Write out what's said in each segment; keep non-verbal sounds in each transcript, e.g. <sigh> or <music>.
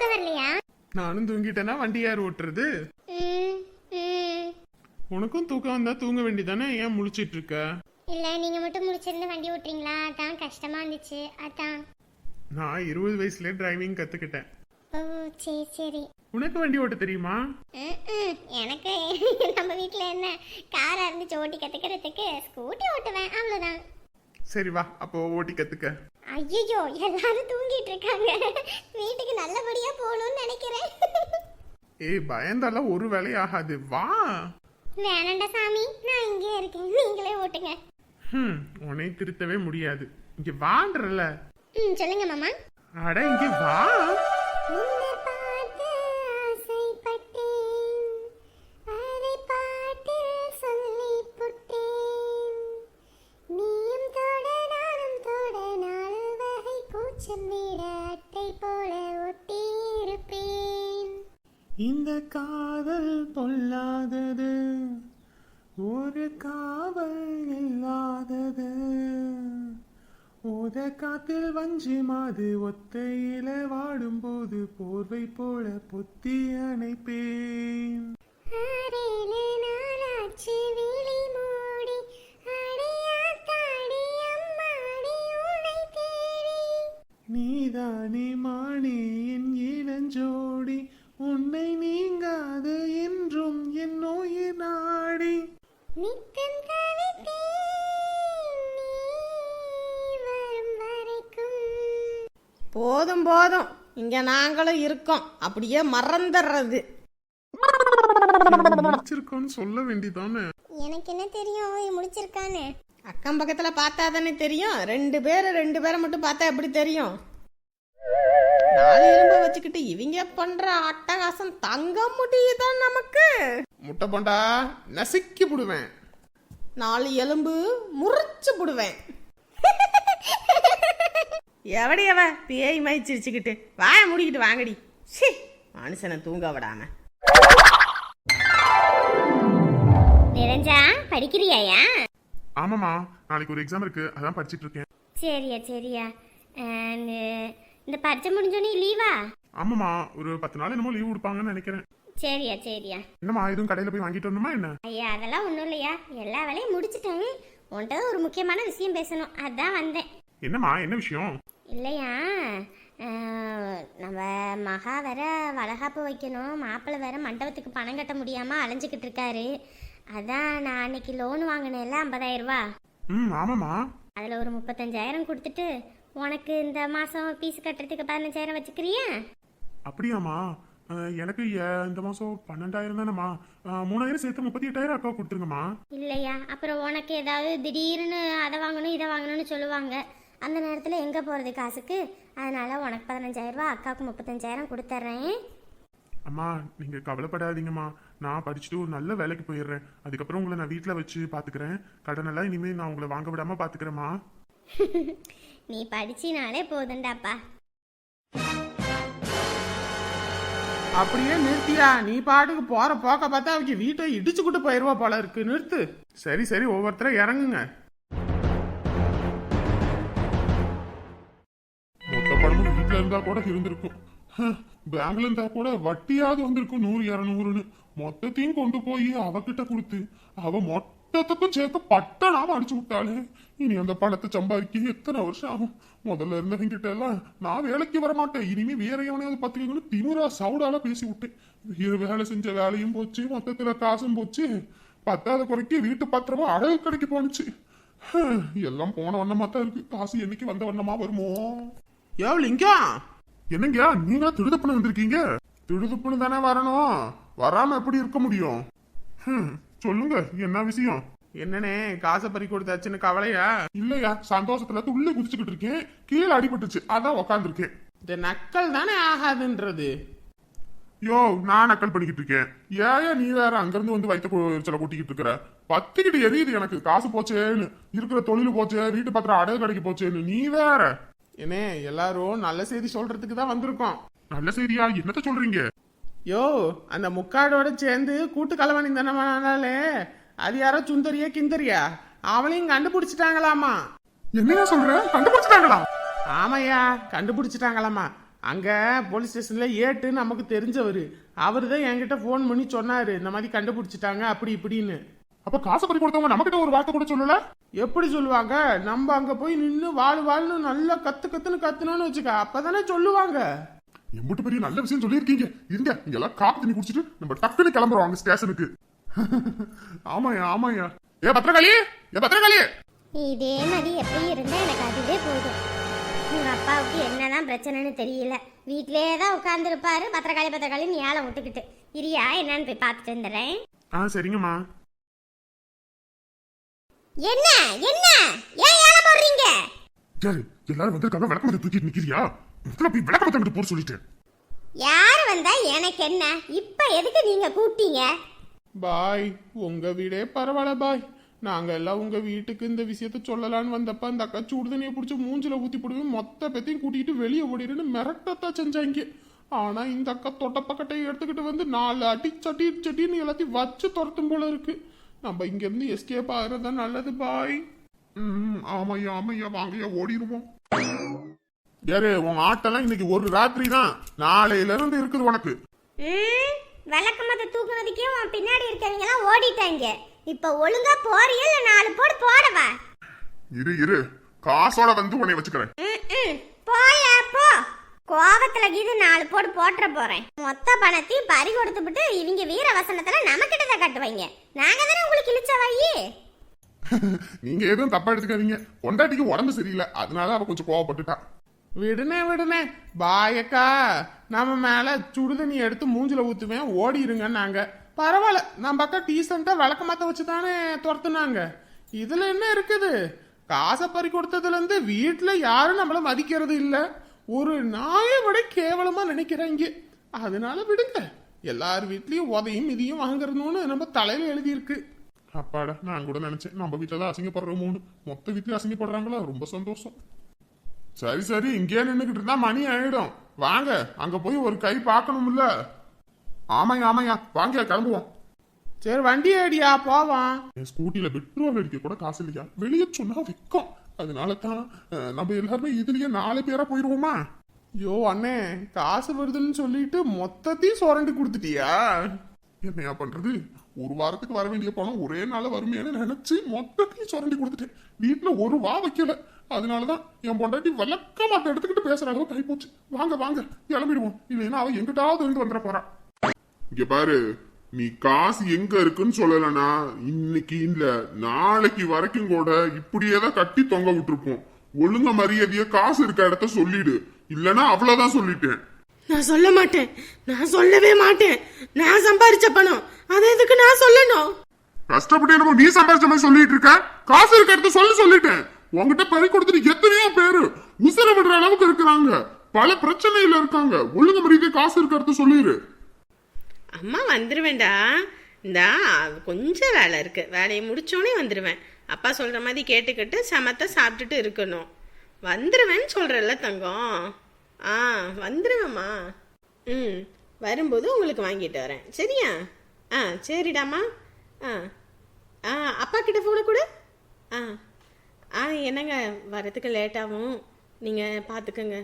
தூக்கம் வரலையா? நானும் தூங்கிட்டேனா? வண்டி யார் ஓட்டுறது. உனக்கும் தூக்கம் வந்தா தூங்க வேண்டியதானே? ஏன் முழிச்சிட்டு இருக்க இல்ல நீங்க மட்டும் முடிச்சிருந்து வண்டி ஓட்டுறீங்களா? அதான் கஷ்டமா இருந்துச்சு. அதான். நான் இருபது வயசுல டிரைவிங் கத்துக்கிட்டேன். ஓ சரி சரி. உனக்கு வண்டி ஓட்ட தெரியுமா. எனக்கு <laughs> நம்ம வீட்ல என்ன? காரா இருந்துச்சு ஓட்டி கத்துக்கிறதுக்கு. ஸ்கூட்டி ஓட்டுவேன். அவ்வளவுதான். சரி வா. அப்போ ஓட்டி கத்துக்க. ஐயோ எல்லாரும் தூங்கிட்டு இருக்காங்க வீட்டுக்கு நல்லபடியா போகணும்னு நினைக்கிறேன். ஏய் பயந்தாலாம் ஒரு வேலை ஆகாது வா. வேணாண்டா சாமி நான் இங்கே இருக்கேன். நீங்களே ஓட்டுங்க. ஹம் உன்னை திருத்தவே முடியாது. இங்க வான்றல. ம் சொல்லுங்க மாமா. அட இங்க வா. வகை கூச்சம் போல ஒட்டியிருப்பேன். இந்த காதல் பொல்லாதது ஒரு காவல் இல்லாதது. ஓத காத்தில் வஞ்சி மாது ஒத்தையில வாடும்போது போர்வை போல பொத்தி அணைப்பேன். போதும் போதும். இங்க நாங்களும் இருக்கோம். அப்படியே மறந்துடுறது. முடிச்சிருக்கோன்னு சொல்ல வேண்டியதானே எனக்கு என்ன தெரியும்? இவன் முடிச்சிருக்கான்னு. அக்கம் பக்கத்துல பார்த்தா தானே தெரியும். ரெண்டு பேர் ரெண்டு பேரை மட்டும் பார்த்தா எப்படி தெரியும்? நாலு எலும்ப வச்சுக்கிட்டு இவங்க பண்ற அட்டகாசம் தங்க முடியுதான் நமக்கு? முட்டை போண்டா நசுக்கி போடுவேன். நாலு எலும்பு முறிச்சு புடுவேன். <laughs> எவடி அவ? பேய் மாதிரி சிரிச்சுக்கிட்டு. வாய முடிக்கிட்டு வாங்கடி. சி மனுஷனை தூங்க விடாம. நிறைஞ்சா படிக்கிறியாயா? ஆமாமா நாளைக்கு ஒரு எக்ஸாம் இருக்கு. அதான் படிச்சிட்டு இருக்கேன். சரியா சரியா. இந்த- பரீட்சை முடிஞ்சோடனே லீவா ஆமாமா ஒரு பத்து நாள் என்னமோ லீவ் கொடுப்பாங்கன்னு நினைக்கிறேன். சரியா சரியா. என்னம்மா எதுவும் கடையில போய் வாங்கிட்டு வரணுமா என்ன? ஐயா அதெல்லாம் ஒன்றும் இல்லையா. எல்லா வேலையும் முடிச்சிட்டேன். உன்கிட்ட ஒரு முக்கியமான விஷயம் பேசணும். அதான் வந்தேன். என்னம்மா என்ன விஷயம்? இல்லையா? நம்ம மகா வேற வளகாப்பு வைக்கணும். மாப்பிள்ளை வேற மண்டபத்துக்கு பணம் கட்ட முடியாமல் அலைஞ்சிக்கிட்டு இருக்காரு. அதான் நான் அன்னைக்கு லோன் வாங்கினேன்ல ஐம்பதாயிரம் ரூபா. ம் ஆமாம்மா. அதில் ஒரு முப்பத்தஞ்சாயிரம் கொடுத்துட்டு உனக்கு இந்த மாதம் ஃபீஸ் கட்டுறதுக்கு பதினஞ்சாயிரம் வச்சுக்கிறியா? அப்படியாம்மா. எனக்கு இந்த மாசம் பன்னெண்டாயிரம் தானேம்மா. மூணாயிரம் சேர்த்து முப்பத்தி எட்டாயிரம் அக்கா கொடுத்துருங்கம்மா. இல்லையா? அப்புறம் உனக்கு ஏதாவது திடீர்னு அதை வாங்கணும் இதை வாங்கணும்னு சொல்லுவாங்க. அந்த நேரத்தில் எங்கே போகிறது காசுக்கு? அதனால உனக்கு பதினஞ்சாயிரம் ரூபா அக்காவுக்கு முப்பத்தஞ்சாயிரம் கொடுத்துட்றேன் அம்மா நீங்க கவலைப்படாதீங்கம்மா. நான் படிச்சுட்டு ஒரு நல்ல வேலைக்கு போயிடுறேன். அதுக்கப்புறம் உங்களை நான் வீட்டில் வச்சு பாத்துக்கிறேன். கடனெல்லாம் இனிமேல் நான் உங்களை வாங்க விடாம பாத்துக்கிறேம்மா. நீ படிச்சினாலே போதுண்டாப்பா. அப்படியே நிறுத்தியா? நீ பாட்டுக்கு போற போக்க பார்த்தா அவங்க வீட்டை இடிச்சுக்கிட்டு போயிருவா போல இருக்கு. நிறுத்து. சரி சரி ஒவ்வொருத்தரும் இறங்குங்க. இருந்தா கூட இருந்திருக்கும். பேங்க்ல இருந்தா கூட வட்டியாவது வந்திருக்கும் நூறு இரநூறுன்னு. மொத்தத்தையும் கொண்டு போய் அவகிட்ட கொடுத்து அவ மொத்தத்துக்கும் சேர்த்து பட்டனாம அடிச்சு விட்டாளே. இனி அந்த பணத்தை சம்பாதிக்க எத்தனை வருஷம் ஆகும்? முதல்ல இருந்தவங்க கிட்ட எல்லாம் நான் வேலைக்கு வர மாட்டேன் இனிமே வேற எவனையாவது பத்திரிக்கைன்னு திமுறா சவுடால பேசி விட்டேன். வேலை செஞ்ச வேலையும் போச்சு மொத்தத்துல காசும் போச்சு. பத்தாத குறைக்கு வீட்டு பத்திரமா அழகு கடைக்கு போனுச்சு எல்லாம் போன வண்ணமா தான் இருக்கு. காசு என்னைக்கு வந்த வண்ணமா வருமோ? யோ லிங்கம் என்னங்க நீங்க திடுதப்புன்னு வந்திருக்கீங்க? திடுதப்புன்னு தானே வரணும். வராம எப்படி இருக்க முடியும்? ஹம், சொல்லுங்க என்ன விஷயம்? என்னனே காசை பறி கொடுத்தாச்சுன்னு கவலையா? இல்லையா சந்தோஷத்துல துள்ளி குதிச்சுக்கிட்டு இருக்கேன். கீழே அடிபட்டுச்சு அதான் உக்காந்துருக்கேன். இந்த நக்கல் தானே ஆகாதுன்றது? யோ நான் நக்கல் பண்ணிக்கிட்டு இருக்கேன். ஏயா நீ வேற அங்கிருந்து வந்து வைத்த சில கொட்டிக்கிட்டு இருக்கிற? பத்திக்கிட்டு எரியுது எனக்கு. காசு போச்சேன்னு. இருக்கிற தொழில் போச்சே வீட்டு பத்திரம் அடகு கடைக்கு போச்சேன்னு. நீ வேற. என்னே எல்லாரும் நல்ல செய்தி சொல்றதுக்கு தான் வந்திருக்கோம். நல்ல செய்தியா? என்னத்த சொல்றீங்க? யோ அந்த முக்காடோட சேர்ந்து கூட்டு கலவாணி தானே. அது யாரோ சுந்தரியா கிந்தரியா? அவளையும் கண்டுபிடிச்சிட்டாங்களாமா? என்னையா சொல்ற? கண்டுபிடிச்சிட்டாங்களா? ஆமாய்யா கண்டுபிடிச்சிட்டாங்களாமா? அங்க போலீஸ் ஸ்டேஷன்ல ஏட்டு நமக்கு தெரிஞ்சவர். அவர் தான் என்கிட்ட ஃபோன் பண்ணி சொன்னாரு இந்த மாதிரி கண்டுபிடிச்சிட்டாங்க அப்படி இப்படின்னு. அப்ப காசை பறி கொடுத்தவங்க நம்ம கிட்ட ஒரு வார்த்தை கூட சொல்லல? எப்படி சொல்லுவாங்க? நம்ம அங்க போய் நின்று வாழ் வாழ்னு நல்லா கத்து கத்துன்னு கத்துனோன்னு வச்சுக்க அப்பதானே சொல்லுவாங்க. எம்பிட்டு பெரிய நல்ல விஷயம் சொல்லியிருக்கீங்க. இருங்க நீங்க எல்லாம் காப்பி தண்ணி குடிச்சிட்டு நம்ம டக்குன்னு கிளம்புறோம் அங்க ஸ்டேஷனுக்கு. ஆமாயா ஆமாயா ஏ பத்திரகாளி! ஏ பத்திரகாளி! இதே மாதிரி எப்பயும் இருந்தா எனக்கு அதுவே போதும். உங்க அப்பாவுக்கு என்னதான் பிரச்சனைன்னு தெரியல. வீட்டிலே தான் உட்காந்துருப்பாரு பத்திரக்காளி பத்திரக்காளின்னு ஏழை விட்டுக்கிட்டு. இரியா என்னன்னு போய் பார்த்துட்டு வந்துடுறேன். ஆ சரிங்கம்மா. என்ன? என்ன? ஏன் ஏழை போடுறீங்க? யாரு எல்லாரும் வந்திருக்காங்க விளக்கமத்தை தூக்கிட்டு நிக்கிறியா? முதல்ல போய் விளக்கமத்தை அங்கிட்டு போட சொல்லிட்டேன் யார் வந்தா எனக்கு என்ன? இப்ப எதுக்கு நீங்க கூப்பிட்டீங்க? பாய் உங்க வீடே பரவாயில்ல பாய். நாங்க எல்லாம் உங்க வீட்டுக்கு இந்த விஷயத்த சொல்லலான்னு வந்தப்ப அந்த அக்கா சுடுதண்ணியை பிடிச்சி மூஞ்சில ஊத்தி போடுவேன். மொத்த பேத்தையும் கூட்டிட்டு வெளியே ஓடிடுன்னு மிரட்டத்தான் செஞ்சாங்க. ஆனா இந்த அக்கா தொட்டப்பக்கட்டையை எடுத்துக்கிட்டு வந்து நாலு அடி சட்டி சட்டின்னு எல்லாத்தையும் வச்சு துரத்தும் போல இருக்கு. நம்ம இங்க இருந்து எஸ்கேப் ஆகுறது நல்லது பாய். ம் ஆமையா ஆமையா வாங்கய்யா ஓடிடுவோம் யாரு உன் ஆட்டெல்லாம் இன்னைக்கு ஒரு ராத்திரி தான். நாளையில இருந்து இருக்குது உனக்கு. ம் விளக்கமத்தை தூக்குனதுக்கே உன் பின்னாடி இருக்கவங்க எல்லாம் ஓடிட்டாங்க. இப்ப ஒழுங்கா போறியா இல்ல நாலு போடு போடவா? இரு இரு. காசோட வந்து உன்னை வச்சுக்கிறேன். போயா போ. கோபத்துல கீது நாலு போடு போட்டுற போறேன். மொத்த பணத்தையும் பறி கொடுத்துவிட்டு இவங்க வீர வசனத்துல நமக்கிட்ட தான் கட்டுவாங்க. நாங்க தானே உங்களுக்கு இழிச்ச வையே <laughs> நீங்க எதுவும் தப்பா எடுத்துக்காதீங்க. பொண்டாட்டிக்கு உடம்பு சரியில்லை. அதனால அவ கொஞ்சம் கோவப்பட்டுட்டா. விடுனே விடுனே. பாயக்கா நம்ம மேல சுடுதண்ணி எடுத்து மூஞ்சில ஊத்துவேன். ஓடிருங்க நாங்க பரவாயில்ல நம்ம அக்கா டீசெண்டா விளக்கமாத்த வச்சு தானே துரத்துனாங்க. இதுல என்ன இருக்குது? காசை பறி கொடுத்ததுல இருந்து வீட்டுல யாரும் நம்மள மதிக்கிறது இல்ல. ஒரு நாயை விட கேவலமா நினைக்கிறாங்க. அதனால விடுங்க. எல்லார் வீட்லேயும் உதையும் மிதியும் வாங்குறணும்னு நம்ம தலையில எழுதியிருக்கு. அப்பாடா நான் கூட நினைச்சேன் நம்ம வீட்டில் தான் அசிங்கப்படுறோமோன்னு மொத்த வீட்லயும் அசிங்கப்படுறாங்களா? ரொம்ப சந்தோஷம். சரி சரி இங்கேயே நின்னுகிட்டு இருந்தா மணி ஆயிடும். வாங்க அங்க போய் ஒரு கை பார்க்கணும்ல. ஆமாய்யா ஆமாய்யா வாங்க கிளம்புவோம். சரி வண்டி அடியா போவான் என் ஸ்கூட்டில பெட்ரோல் அடிக்க கூட காசு இல்லையா? வெளியே சொன்னா விற்கும். அதனால தான் நம்ம எல்லாருமே இதுலயே நாலு பேரா போயிருவோமா? யோ அண்ணே காசு வருதுன்னு சொல்லிட்டு மொத்தத்தையும் சுரண்டி கொடுத்துட்டியா? என்னையா பண்றது? ஒரு வாரத்துக்கு வர வேண்டிய பணம் ஒரே நாள் வருமேன்னு நினைச்சு மொத்தத்தையும் சுரண்டி கொடுத்துட்டேன். வீட்டுல ஒரு வா வைக்கல. அதனாலதான் என் பொண்டாட்டி வழக்கமாட்ட எடுத்துக்கிட்டு பேசுற அளவுக்கு போச்சு வாங்க வாங்க கிளம்பிடுவோம். இல்லைன்னா அவ எங்கிட்டாவது இருந்து வந்துட போறா. இங்க பாரு. நீ காசு எங்க இருக்குன்னு சொல்லலனா இன்னைக்கு இல்ல நாளைக்கு வரைக்கும் கூட இப்படியே தான் கட்டி தொங்க விட்டுருப்போம். ஒழுங்க மரியாதைய காசு இருக்க இடத்த சொல்லிடு. இல்லனா அவ்வளவுதான் சொல்லிட்டேன். நான் சொல்ல மாட்டேன். நான் சொல்லவே மாட்டேன். நான் சம்பாரிச்ச பணம். அதை எதுக்கு நான் சொல்லணும்? கஷ்டப்பட்டு என்னமோ நீ சம்பாதிச்ச மாதிரி சொல்லிட்டு இருக்க? காசு இருக்க இடத்த சொல்லி சொல்லிட்டேன். உன்கிட்ட பறி கொடுத்துட்டு எத்தனையோ பேரு உசுர விடுற அளவுக்கு இருக்கிறாங்க. பல பிரச்சனையில இருக்காங்க. ஒழுங்கு மரியாதை காசு இருக்க இடத்த சொல்லிடு அம்மா வந்துடுவேண்டா இந்தா கொஞ்சம் வேலை இருக்குது வேலையை முடித்தோடனே வந்துடுவேன் அப்பா சொல்கிற மாதிரி கேட்டுக்கிட்டு சமத்தை சாப்பிட்டுட்டு இருக்கணும். வந்துடுவேன்னு சொல்கிறல்ல தங்கம். ஆ வந்துடுவேம்மா ம் வரும்போது உங்களுக்கு வாங்கிட்டு வரேன். சரியா? ஆ சரிடாம்மா. ஆ ஆ அப்பா கிட்ட ஃபோனை கொடு. ஆ ஆ என்னங்க வரதுக்கு லேட்டாகும் நீங்கள் பார்த்துக்கங்க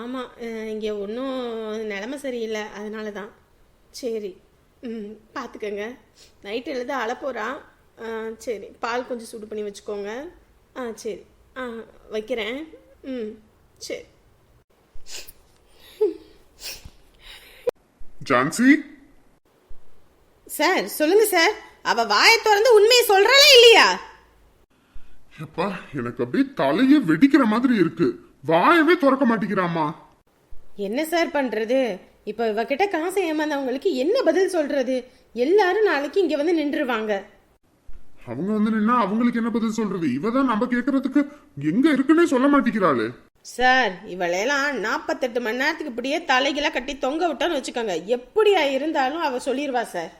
ஆமாம் இங்கே ஒன்றும் நிலமை சரியில்லை. அதனால தான் சரி. ம் பார்த்துக்கங்க நைட் எழுத அழப்போகிறான் ஆ சரி. பால் கொஞ்சம் சூடு பண்ணி வச்சுக்கோங்க. ஆ சரி. ஆ வைக்கிறேன். ம் சரி. ஜான்சி? சார் சொல்லுங்க சார். அவ வாயை திறந்து உண்மையை சொல்றாளா இல்லையா? எப்பா எனக்கு அப்படியே தலையே வெடிக்கிற மாதிரி இருக்கு. வாயவே திறக்க மாட்டேங்கிறாமா என்ன சார் பண்றது? இப்போ இவகிட்ட காசை ஏமாந்தவங்களுக்கு என்ன பதில் சொல்றது? எல்லாரும் நாளைக்கு இங்க வந்து நின்றுவாங்க அவங்க வந்து நின்னா அவங்களுக்கு என்ன பதில் சொல்றது? இவதான் நம்ம கேக்குறதுக்கு எங்க இருக்குன்னே சொல்ல மாட்டேங்கிறாளே. சார் இவளையெல்லாம் நாற்பத்தெட்டு மணி நேரத்துக்கு இப்படியே தலைகளாக கட்டி தொங்க விட்டான்னு வச்சுக்கோங்க. எப்படியா இருந்தாலும் அவ சொல்லிடுவா சார்.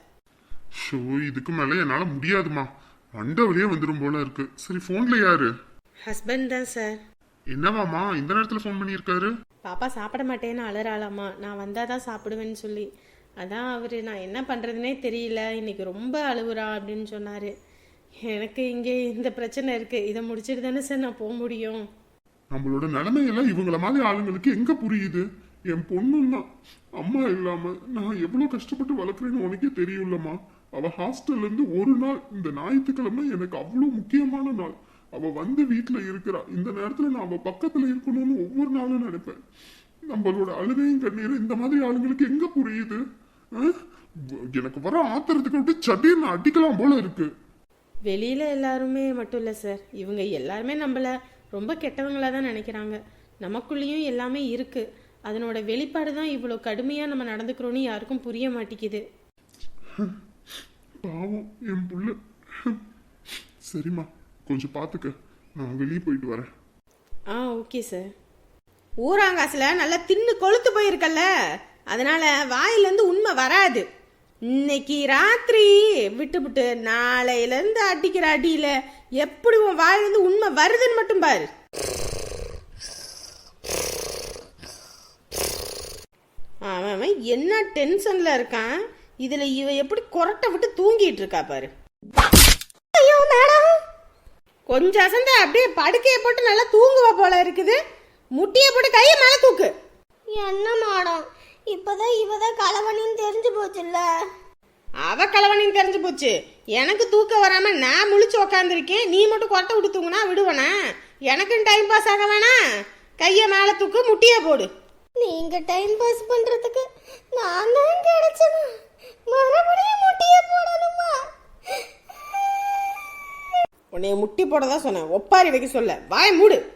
ஷோ இதுக்கு மேல என்னால முடியாதுமா அண்டவழியே வந்துரும் போல இருக்கு. சரி போன்ல யாரு? ஹஸ்பண்ட் தான் சார். என்னவாமா இந்த நேரத்துல ஃபோன் பண்ணியிருக்காரு? பாப்பா சாப்பிட மாட்டேன்னு அலறாளாமா. நான் வந்தால் தான் சாப்பிடுவேன்னு சொல்லி. அதான் அவர் நான் என்ன பண்ணுறதுனே தெரியல. இன்னைக்கு ரொம்ப அழுகுறா அப்படின்னு சொன்னார். எனக்கு இங்கே இந்த பிரச்சனை இருக்குது இதை முடிச்சிட்டு தானே சார் நான் போக முடியும். நம்மளோட நிலைமையெல்லாம் இவங்கள மாதிரி ஆளுங்களுக்கு எங்கே புரியுது? என் பொண்ணும் தான் அம்மா இல்லாமல் நான் எவ்வளோ கஷ்டப்பட்டு வளர்க்குறேன்னு உனக்கே தெரியும்லம்மா. அவள் ஹாஸ்டல்லேருந்து ஒரு நாள் இந்த ஞாயிற்றுக்கிழமை எனக்கு அவ்வளோ முக்கியமான நாள். அவ வந்து வீட்டுல இருக்கிறா. இந்த நேரத்துல நான் அவ பக்கத்துல இருக்கணும்னு ஒவ்வொரு நாளும் நினைப்பேன். நம்மளோட அழுகையும் கண்ணீர் இந்த மாதிரி ஆளுங்களுக்கு எங்க புரியுது? எனக்கு வர ஆத்திரத்துக்கு விட்டு சட்டின்னு அடிக்கலாம் போல இருக்கு. வெளியில் எல்லாருமே மட்டும் இல்லை சார். இவங்க எல்லாருமே நம்மள ரொம்ப கெட்டவங்களாக தான் நினைக்கிறாங்க. நமக்குள்ளேயும் எல்லாமே இருக்குது அதனோட வெளிப்பாடு தான் இவ்வளோ கடுமையாக நம்ம நடந்துக்கிறோன்னு யாருக்கும் புரிய மாட்டேங்குது. பாவம் என் புள்ள. சரிம்மா. கொஞ்சம் பார்த்துக்க. நான் வெளியே போயிட்டு வரேன். ஆ ஓகே சார். ஊராங்காசில் நல்லா தின்னு கொளுத்து போயிருக்கல்ல. அதனால வாயிலேருந்து உண்மை வராது. இன்னைக்கு ராத்திரி விட்டுவிட்டு நாளையிலேருந்து அடிக்கிற அடியில் எப்படி உன் வாயிலேருந்து உண்மை வருதுன்னு மட்டும் பாரு. அவன் என்ன டென்ஷனில் இருக்கான்? இதில் இவ எப்படி கொரட்டை விட்டு தூங்கிட்டு இருக்கா பாரு. கொஞ்சம் அசந்த அப்படியே படுக்கையை போட்டு நல்லா தூங்குவ போல இருக்குது. முட்டியை போட்டு கையை மேலே தூக்கு. என்ன மேடம்? இப்பதான் இவதான் கலவணின்னு தெரிஞ்சு போச்சுல்ல. அவ கலவனின்னு தெரிஞ்சு போச்சு. எனக்கு தூக்கம் வராம நான் முழிச்சு உக்காந்துருக்கேன். நீ மட்டும் கொட்டை விட்டு தூங்குனா விடுவனா? எனக்கும் டைம் பாஸ் ஆக வேணாம் கையை மேலே தூக்கு முட்டியை போடு. நீங்க டைம் பாஸ் பண்றதுக்கு நான் தான் கிடைச்சனா மறுபடியும் முட்டிய போடணுமா? உன்னைய முட்டி போட தான் சொன்னேன். ஒப்பாரி வைக்க சொல்ல. வாய் மூடு.